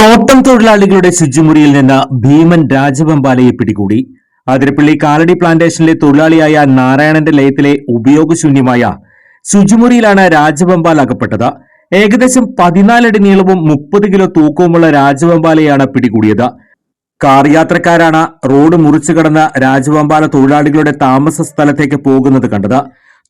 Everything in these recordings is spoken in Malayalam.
തോട്ടം തൊഴിലാളികളുടെ ശുചിമുറിയിൽ നിന്ന് ഭീമൻ രാജവെമ്പാലയെ പിടികൂടി. അതിരപ്പള്ളി കാലടി പ്ലാന്റേഷനിലെ തൊഴിലാളിയായ നാരായണന്റെ ലയത്തിലെ ഉപയോഗശൂന്യമായ ശുചിമുറിയിലാണ് രാജവെമ്പാൽ അകപ്പെട്ടത്. ഏകദേശം പതിനാലടി നീളവും മുപ്പത് കിലോ തൂക്കവുമുള്ള രാജവെമ്പാലയാണ് പിടികൂടിയത്. കാർ യാത്രക്കാരാണ് റോഡ് മുറിച്ചു കടന്ന് രാജവെമ്പാല തൊഴിലാളികളുടെ താമസ സ്ഥലത്തേക്ക് പോകുന്നത് കണ്ടത്.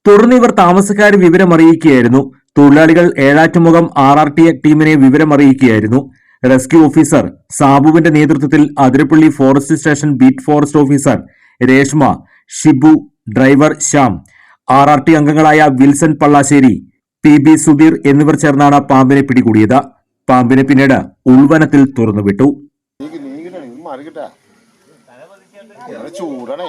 തുടർന്ന് ഇവർ താമസക്കാർ വിവരമറിയിക്കുകയായിരുന്നു. തൊഴിലാളികൾ ഏഴാറ്റുമുഖം ആർ ആർ ടി ടീമിനെ വിവരമറിയിക്കുകയായിരുന്നു. റെസ്ക്യൂ ഓഫീസർ സാബുവിന്റെ നേതൃത്വത്തിൽ Athirappilly forest station beat forest officer Reshma Shibu driver Shyam R R T അംഗങ്ങളായ Wilson Pallassery P B Sudheer എന്നിവർ ചേർന്നാണ് പാമ്പിനെ പിടികൂടിയത്. പാമ്പിനെ പിന്നീട് ഉൾവനത്തിൽ തുറന്നുവിട്ടു. ചൂടാണേ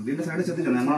ഇതിന്റെ സൈഡ് ചെത്തിച്ചോ ഞങ്ങൾ